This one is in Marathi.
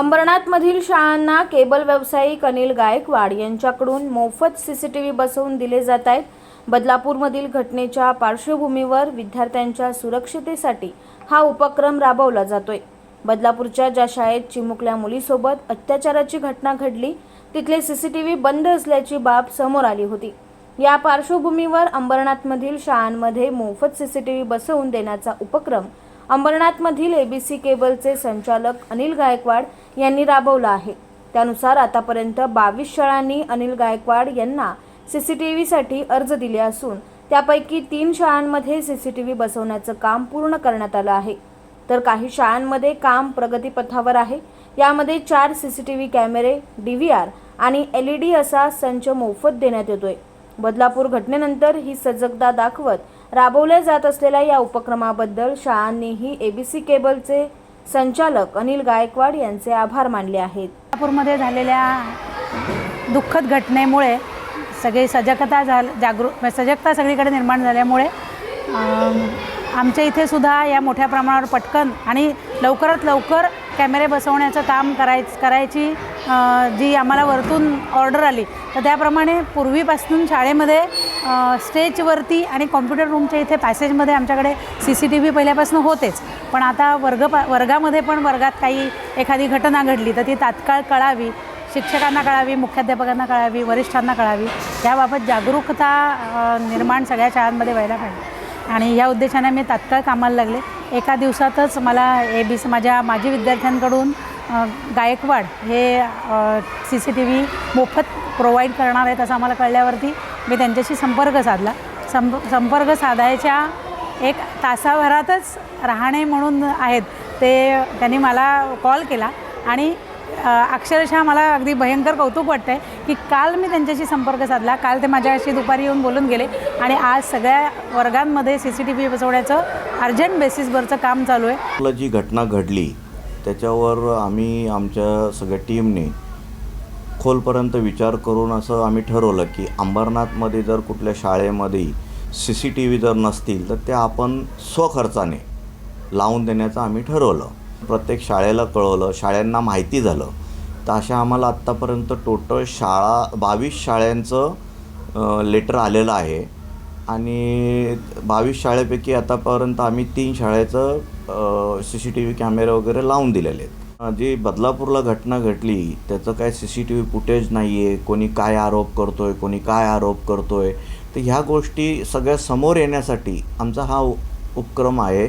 अंबरनाथमधील शाळांना केबल व्यावसायिक अनिल गायकवाड यांच्याकडून मोफत सीसीटीव्ही बसवून दिले जात आहेत. बदलापूरमधील घटनेच्या पार्श्वभूमीवर विद्यार्थ्यांच्या सुरक्षितेसाठी हा उपक्रम राबवला जातोय. बदलापूरच्या ज्या शाळेत चिमुकल्या मुलीसोबत अत्याचाराची घटना घडली तिथले सीसीटीव्ही बंद असल्याची बाब समोर आली होती. या पार्श्वभूमीवर अंबरनाथमधील शाळांमध्ये मोफत सीसीटीव्ही बसवून देण्याचा उपक्रम अंबरनाथमधील एबीसी केबलचे संचालक अनिल गायकवाड यांनी राबवला आहे. त्यानुसार आतापर्यंत बावीस शाळांनी अनिल गायकवाड यांना सी सी टी व्हीसाठी अर्ज दिले असून त्यापैकी तीन शाळांमध्ये सी सी टी व्ही बसवण्याचं काम पूर्ण करण्यात आलं आहे. तर काही शाळांमध्ये काम प्रगतीपथावर आहे. यामध्ये चार सी सी टी व्ही कॅमेरे डी व्ही आर आणि एल ई डी असा संच मोफत देण्यात येतोय. बदलापूर घटनेनंतर ही सजगता दाखवत राबवल्या जात असलेल्या या उपक्रमाबद्दल शाळांनीही एबीसी केबलचे संचालक अनिल गायकवाड यांचे आभार मानले आहेत. नागपूरमध्ये झालेल्या दुःखद घटनेमुळे सगळी सजगता झाल जागृ म्हणजे सजगता सगळीकडे निर्माण झाल्यामुळे आमच्या इथे सुद्धा या मोठ्या प्रमाणावर पटकन आणि लवकरात लवकर कॅमेरे बसवण्याचं काम कराय करायची जी आम्हाला वरतून ऑर्डर आली तर त्याप्रमाणे पूर्वीपासून शाळेमध्ये स्टेजवरती आणि कॉम्प्युटर रूमच्या इथे पॅसेजमध्ये आमच्याकडे सी सी टी व्ही पहिल्यापासून होतेच. पण आता वर्ग वर्गामध्ये पण वर्गात काही एखादी घटना घडली तर ती तात्काळ कळावी शिक्षकांना कळावी मुख्याध्यापकांना कळावी वरिष्ठांना कळावी याबाबत जागरूकता निर्माण सगळ्या शाळांमध्ये व्हायला पाहिजे. आणि या उद्देशाने मी तात्काळ कामाला लागले. एका दिवसातच मला ए बी सी माझ्या माजी विद्यार्थ्यांकडून गायकवाड हे सी सी टी व्ही मोफत प्रोव्हाइड करणार आहेत असं आम्हाला कळल्यावरती मी त्यांच्याशी संपर्क साधला. संप संपर्क साधायच्या एक तासाभरातच राहणे म्हणून आहेत ते त्यांनी मला कॉल केला. आणि अक्षरशः मला अगदी भयंकर कौतुक वाटतं आहे की काल मी त्यांच्याशी संपर्क साधला. काल ते माझ्याशी दुपारी येऊन बोलून गेले. आणि आज सगळ्या वर्गांमध्ये सी सी टी व्ही बसवण्याचं अर्जंट बेसिसवरचं काम चालू आहे. जी घटना घडली त्याच्यावर आम्ही आमच्या सगळ्या टीमने खोलपर्यंत विचार करून असं आम्ही ठरवलं की अंबरनाथमध्ये जर कुठल्या शाळेमध्ये सी सी टी व्ही जर नसतील तर ते आपण स्वखर्चाने लावून देण्याचं आम्ही ठरवलं. प्रत्येक शाळेला कळवलं शाळांना माहिती झालं. तर अशा आम्हाला आत्तापर्यंत टोटल शाळा बावीस शाळांचं लेटर आलेलं आहे. आणि बावीस शाळेपैकी आतापर्यंत आम्ही तीन शाळेचं सी सी टी व्ही कॅमेरे वगैरे लावून दिलेले आहेत. जी बदलापूरला घटना घडली त्याचं काय C C T V footage नाही आहे कोणी काय आरोप करतो आहे कोणी काय आरोप करतो आहे तर ह्या गोष्टी सगळ्या समोर येण्यासाठी आमचा हा उपक्रम आहे.